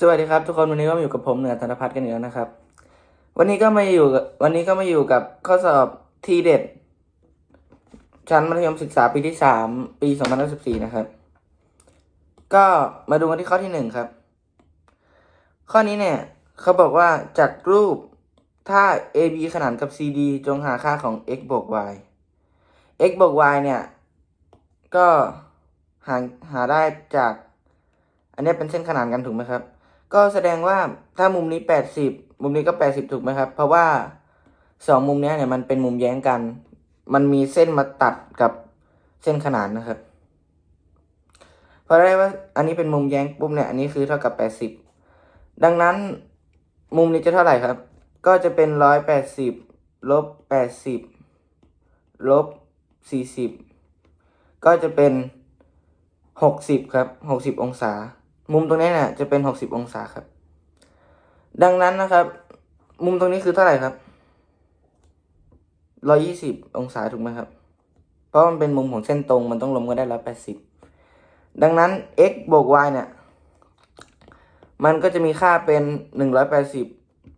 สวัสดีครับทุกคนวันนี้ก็มาอยู่กับผมเหนือธนพัฒน์กันอีกแล้วนะครับ วันนี้ก็มาอยู่วันนี้ก็มาอยู่กับข้อสอบทีเด็ด ชั้นมัธยมศึกษาปีที่สามปีสองพันสิบสี่นะครับ ก็มาดูกันที่ข้อที่หนึ่งครับ ข้อนี้เนี่ยเขาบอกว่าจากรูปถ้า AB ขนานกับ CD จงหาค่าของ x บวก y x บวก y เนี่ย ก็หาหาได้จาก อันนี้เป็นเส้นขนานกันถูกไหมครับ ก็แสดงว่าถ้ามุมนี้แปดสิบมุมนี้ก็แปดสิบถูกไหมครับ เพราะว่าสองมุมนี้เนี่ยมันเป็นมุมแย้งกัน มันมีเส้นมาตัดกับเส้นขนานนะครับเพราะได้ว่าอันนี้เป็นมุมแย้งปุ๊บเนี่ยอันนี้คือเท่ากับแปดสิบดังนั้นมุมนี้จะเท่าไหร่ครับ ก็จะเป็นร้อยแปดสิบลบแปดสิบลบสี่สิบก็จะเป็นหกสิบครับหกสิบองศา มุมตรงนี้เนี่ยจะเป็นหกสิบองศาครับ ดังนั้นนะครับ มุมตรงนี้คือเท่าไหร่ครับร้อยี่สิบองศาถูกไหมครับ เพราะมันเป็นมุมของเส้นตรงมันต้องลงกันได้ร้อยแปดสิบดังนั้น x บวก y เนี่ย มันก็จะมีค่าเป็นหนึ่งร้อยแปดสิบ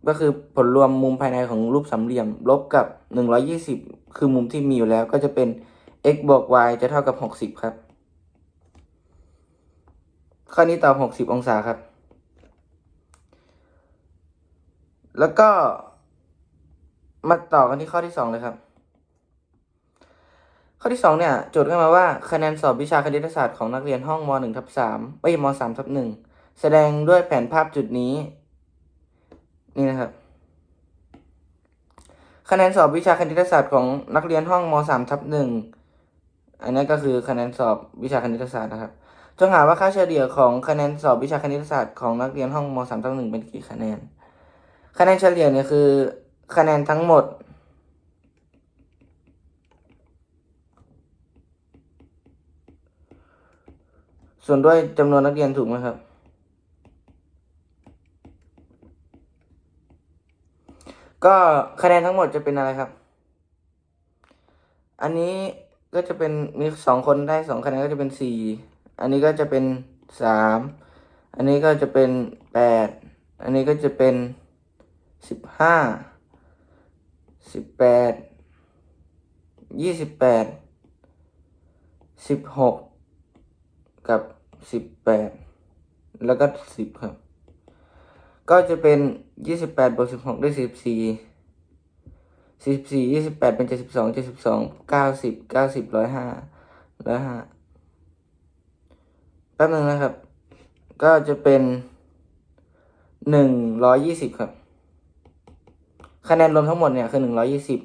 ก็คือผลรวมมุมภายในของรูปสามเหลี่ยม ลบกับหนึ่งร้อยี่สิบคือมุมที่มีอยู่แล้วก็จะเป็น x บวก y จะเท่ากับหกสิบครับ ข้อนี้ตอบหกสิบองศาครับ แล้วก็มาต่อกันที่ข้อที่สองเลยครับ ข้อที่สองเนี่ยโจทย์ขึ้นมาว่าคะแนนสอบวิชาคณิตศาสตร์ของนักเรียนห้องมหนึ่งทับสามเอ้ยมสามทับหนึ่งแสดงด้วยแผนภาพจุดนี้ นี่นะครับ คะแนนสอบวิชาคณิตศาสตร์ของนักเรียนห้องมสามทับหนึ่งอันนี้ก็คือคะแนนสอบวิชาคณิตศาสตร์นะครับ จงหาว่าค่าเฉลี่ยของคะแนนสอบวิชาคณิตศาสตร์ของนักเรียนห้องมสามทับหนึ่งเป็นกี่คะแนน คะแนนเฉลี่ยเนี่ยคือ คะแนนทั้งหมด ส่วนด้วยจำนวนนักเรียนถูกไหมครับ ก็คะแนนทั้งหมดจะเป็นอะไรครับ อันนี้ก็จะเป็นมีสองคนได้สองคะแนนก็จะเป็นสี่ อันนี้ก็จะเป็นสามอันนี้ก็จะเป็นแปดอันนี้ก็จะเป็นสิบห้าสิบแปดยี่สิบแปดสิบหกกับสิบแปดแล้วก็สิบครับ ก็จะเป็นยี่สิบแปดบวกสิบหกได้สิบสี่สิบสี่ยี่สิบแปดเป็นเจ็ดสิบสองเจ็ดสิบสองเก้าสิบเก้าสิบร้อยห้าร้อยห้า ป๊บนึงนะครับ ก็จะเป็นหนึ่งร้อยยี่สิบครับ คะแนนรวมทั้งหมดเนี่ยคือหนึ่งร้อยี่สิบ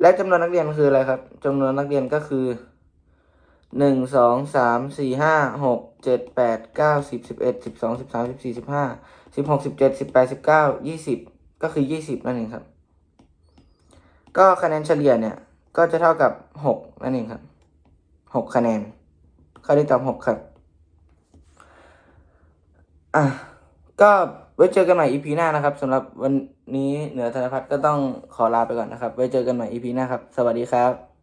และจำนวนนักเรียนคืออะไรครับจำนวนนักเรียนก็คือหนึ่งสองสามสี่ห้าหกเจ็ดแปดเก้าสิบสิบเอ็ดสิบสองสิบสามสิบสี่สิบห้าสิบหกสิบเจ็ดสิบแปดสิบเก้ายี่สิบก็คือยี่สิบนั่นเองครับ ก็คะแนนเฉลี่ยเนี่ยก็จะเท่ากับหกนั่นเองครับหกคะแนนข้อที่ตอบหกครับ อะก็ไว้เจอกันใหม่ EP หน้านะครับสำหรับวันนี้เหนือธนพัฒน์ก็ต้องขอลาไปก่อนนะครับ ไว้เจอกันใหม่ EP หน้าครับ สวัสดีครับ